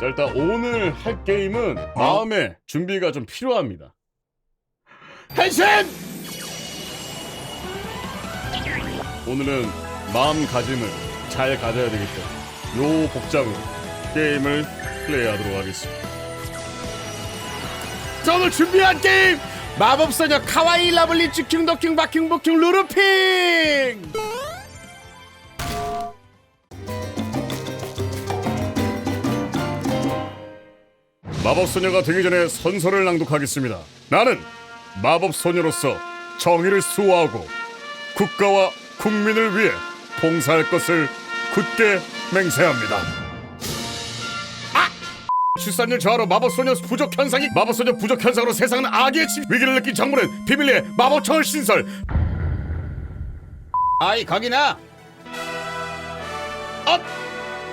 자 일단 오늘 할 게임은 마음의 준비가 좀 필요합니다.変身! 오늘은 마음가짐을 잘 가져야 되기 때문에 요 복장으로 게임을 플레이하도록 하겠습니다. 자 오늘 준비한 게임! 마법소녀 카와이 러블리 쭈킹 더킹 바킹 보킹 루루핑 마법소녀가 되기 전에 선서를 낭독하겠습니다. 나는 마법소녀로서 정의를 수호하고 국가와 국민을 위해 봉사할 것을 굳게 맹세합니다. 아! 출산율 저하로 마법소녀 부족 현상이 마법소녀 부족 현상으로 세상은 악의 침 위기를 느낀 정부는 비밀리에 마법청을 신설. 아이 거기나. 아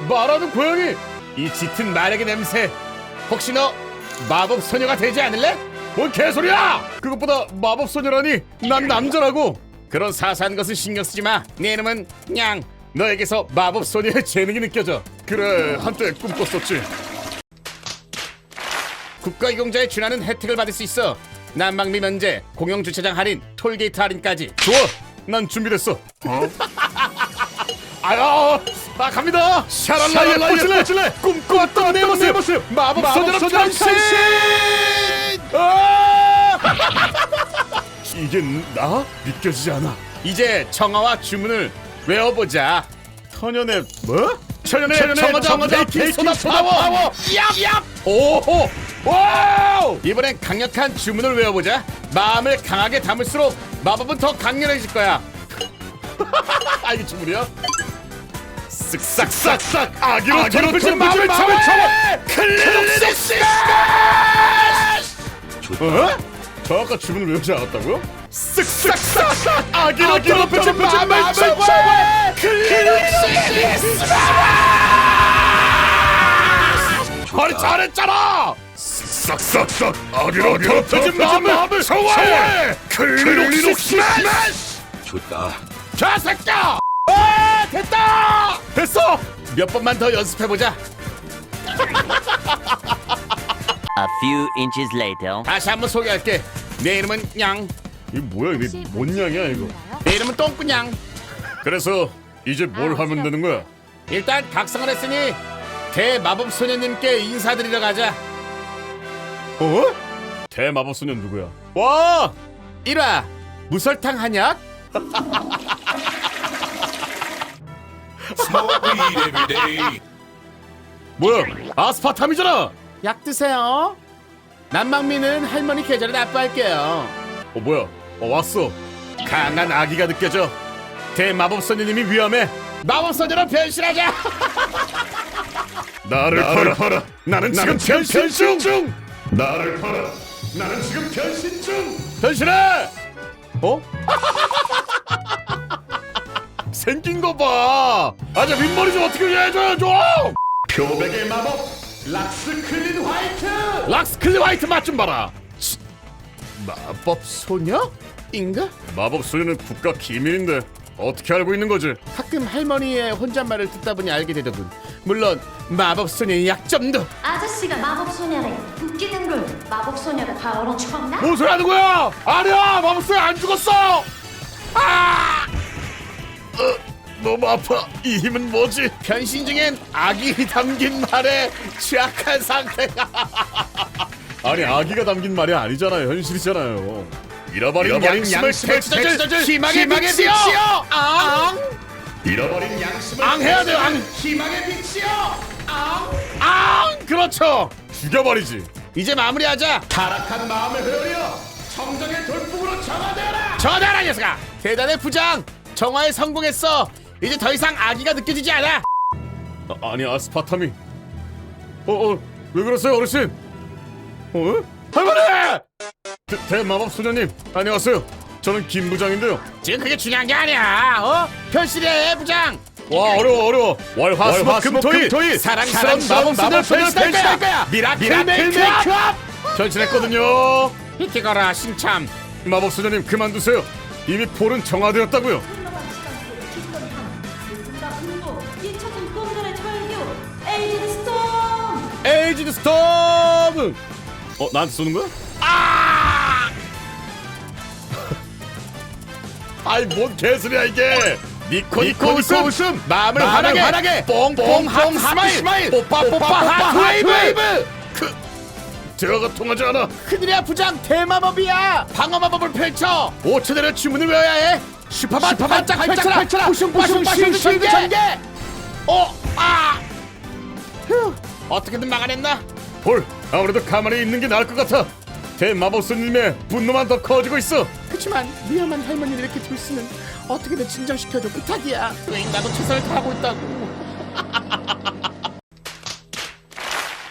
말하는 고양이 이 짙은 마력의 냄새 혹시 너 마법 소녀가 되지 않을래? 뭔 개소리야! 그것보다 마법 소녀라니 난 남자라고 그런 사소한 것은 신경 쓰지 마 내 이름은 냥 너에게서 마법 소녀의 재능이 느껴져 그래 한때 꿈꿨었지 국가 이용자에 준하는 혜택을 받을 수 있어 난방비 면제 공영 주차장 할인 톨게이트 할인까지 좋아 난 준비됐어 아유, 아 갑니다. 샤랄라 예쁘실래? 예쁘실래? 꿈꿔왔던 내 모습. 마법 소녀로 변신. 아! 이게 나 믿겨지지 않아. 이제 청아와 주문을 외워보자. 천연의 뭐? 천연의 청아자 청아자 베이킹 소다 파워. 얍 얍. 오호. 와우! 이번엔 강력한 주문을 외워보자. 마음을 강하게 담을수록 마법은 더 강렬해질 거야. 아 이게 주문이야? 쓱싹싹싹. 아기로 펼친 마음을 잡아 잡아 클릭스 어? 저 아까 주문을 외우지 않았다고요? 쓱싹싹싹. 아기로 펼친 마음을 잡아 클릭스 아니 잘했잖아! 쓱싹싹싹. 아기로 펼친 마음을 소화해! 클릭스 좋다. 자 새끼야! 아 됐다! 됐어! 몇 번만 더 연습해보자 A few inches later. 다시 한번 소개할게 내 이름은 냥 이게 뭐야 이게 뭔 양이야 이거 내 이름은 똥꾸냥 그래서 이제 뭘 하면 되는 거야? 일단 각성을 했으니 대마법 소녀님께 인사드리러 가자 어? 대마법 소녀 누구야? 와! 1화 무설탕 한약? Smoke weed every day. 뭐야? 아스파탐이잖아. 약 드세요. 난방미는 할머니 계절에 납부할게요. 어 뭐야? 어 왔어. 강한 아기가 느껴져. 대마법 소녀님이 위험해. 마법 소녀로 변신하자. 나를, 팔아. 팔아. 나는 지금 변신, 중. 나를 팔아. 나는 지금 변신 중. 변신해. 어? 생긴 거 봐. 아저 윗머리 좀 어떻게 해줘요 좀. 표백의 마법 락스 클린 화이트 락스 클린 화이트 맛 좀 봐라 치, 마법 소녀? 인가? 마법 소녀는 국가 기밀인데 어떻게 알고 있는 거지? 가끔 할머니의 혼잣말을 듣다 보니 알게 되더군 물론 마법 소녀의 약점도 아저씨가 마법 소녀래 웃기는 걸 마법 소녀가 파워로 쳤나? 뭔 소리 하는 거야? 아니야 마법 소녀 안 죽었어 아 어, 너무 아파. 이 힘은 뭐지? 변신 중엔 악이 담긴 말에 취약한 상태가. 아니 아기가 담긴 말이 아니잖아요. 현실이잖아요. 잃어버린, 양심을 되찾을 희망의, 빛이요 앙! 잃어버린 양심을 앙 해야 돼요. 앙! 희망의 빛이요 앙 앙! 그렇죠. 죽여버리지. 이제 마무리하자. 타락한 마음을 회오려 정정의 돌풍으로 정화되어라! 정화되어라 녀석아! 대단해 부장! 정화에 성공했어 이제 더 이상 아기가 느껴지지 않아. 아, 아니 아스파탐이. 어어 왜 그러세요 어르신? 어? 할머니! 대, 대마법 소녀님 안녕하세요. 저는 김 부장인데요. 지금 그게 중요한 게 아니야 어? 변신해 부장. 와 어려워 어려워. 월화수목금토일 사랑스러운 마법소녀 변신할 거야. 미라클 메이크업 변신했거든요. 이티거라 신참. 마법소녀님 그만두세요. 이미 폴은 정화되었다고요 레이징 스톰 어 나한테 쏘는 거야? 아! 아이 뭔 개소리야 이게! 니코 니코 웃음, 웃음! 마음을 환하게, 환하게! 뽕뽕 하트 스마일! 뽀빠 뽀빠 하트 웨이브! 그 저거 통하지 않아! 큰일이야 부장! 대마법이야! 방어 마법을 펼쳐! 5초 내로 주문을 외워야 해! 슈퍼반 반짝 펼쳐라 펼쳐라 쉴드 쉴드 전개! 어, 아! 휴, 어떻게든 막아냈나? 볼, 아무래도 가만히 있는 게 나을 것 같아. 대마법사님의 분노만 더 커지고 있어. 그렇지만 위험한 할머니를 이렇게 둘 수는 어떻게든 진정시켜줘 부탁이야. 왜 나도 최선을 다하고 있다고.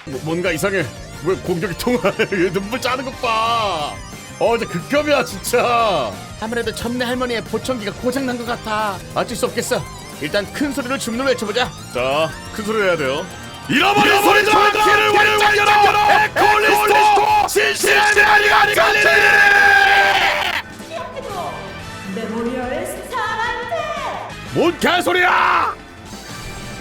뭐, 뭔가 이상해. 왜 공격이 통하네? 얘 눈물 짜는 것 봐. 어, 이제 극혐이야 진짜. 아무래도 점내 할머니의 보청기가 고장난 것 같아. 어쩔 수 없겠어. 일단 큰 소리로 주문을 외쳐보자. 자, 큰 소리로 해야 돼요. 잃어버린 소리들아! 길을 완전 열어! 에콜리스토! 진실한 아리가 갈리리! 메모리얼 스타란테 뭔 개소리야!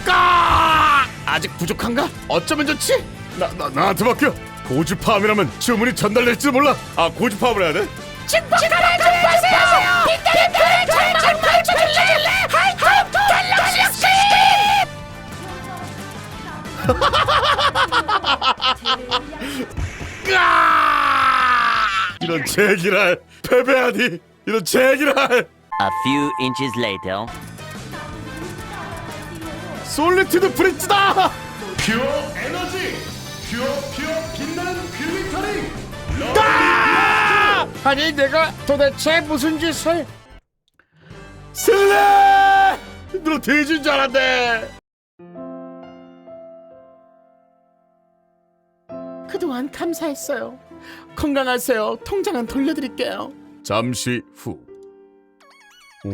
까! 아직 부족한가? 어쩌면 좋지? 나, 나, 나한테 맡겨. 고주파함이라면 주문이 전달될지도 몰라. 아, 고주파함을 해야 돼? 까! 이런 제기랄 패배하니 이런 제기랄 A few inches later. 솔리티드 브릿지다! 퓨어 에너지! 퓨어 퓨어 빛나는 글리터링! 아! 아니 내가 도대체 무슨 짓을 슬래! 너 돼지인 줄 알았네 그동안 감사했어요 건강하세요 통장은 돌려드릴게요 잠시 후 어?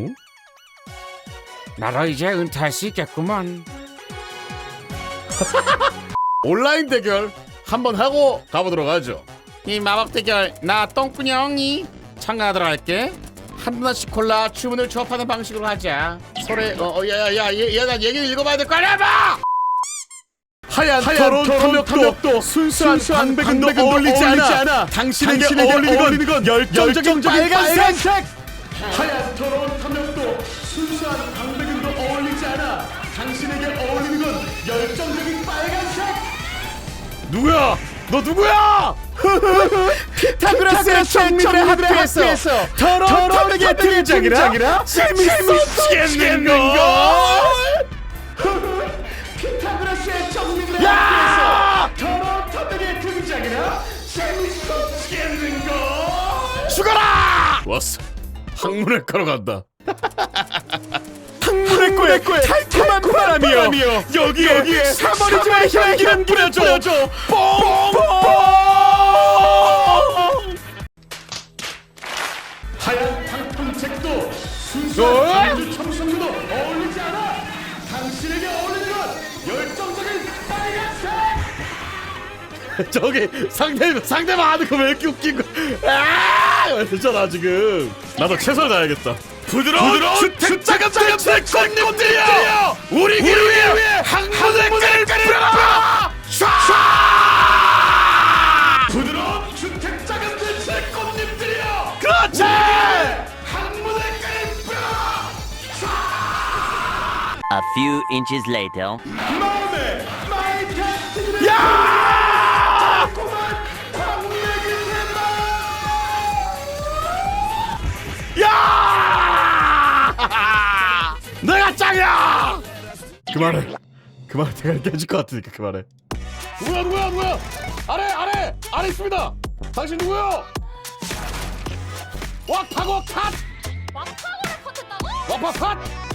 나로 이제 은퇴할 수 있겠구먼. 온라인 대결 한번 하고 가보도록 하죠. 이 마법 대결 나 똥꾸녕이 참가하도록 할게. 한 분씩 골라 주문을 조합하는 방식으로 하자. 소리 어야야야 얘가 얘기를 읽어봐야 될거 아니야 봐. 하얀, 토론 탐욕도, 순수한, 방백은도, 어울리지, 않아. 당신에게, 어울리는, 건, 열정적인, 빨간색. 하얀 토론 탐욕도, 순수한, 방백은도 어울리지 않아. 당신에게 어울리는 건 열정적인 빨간색. 누구야? 너 누구야? 피타고라스의 정밀의 학교에서 더러운 탐욕의 등장이라 재밌었겠는 걸? 학교에서 더러운 탐욕의 등장이라 재밌었겠는 걸? 죽어라! 왔어. 학문외과로 간다. 학문외과에 달콤한 바람이여 여기 여기에 사머리즘의 향기를 뿌려줘. 뽕뽕! 하얀 방풍책도 순수한 전주 청소년도 어울리지 않아. 당신에게 어울리는 건 열정적인 저기 상대 상대방 하는 거 왜 이렇게 웃긴 거? 아! 이러잖아 지금. 나도 최선을 다해야겠다. 부드러운, 주택자금들 꽃잎들이여 우리 길을 위해 항문의 깔깔을 쏴! 부드러운 주택자금들 제 꽃잎들이여 그렇지! 항문의 깔깔 A few inches later. 마음에 마이 그만해. 그만해. 대가리 깨질 것 같으니까 그만해. 누구야 누구야 누구야? 아래 아래 아래 있습니다. 당신 누구요? 왁타고 컷! 막타고를 컷했다고? 와파 컷!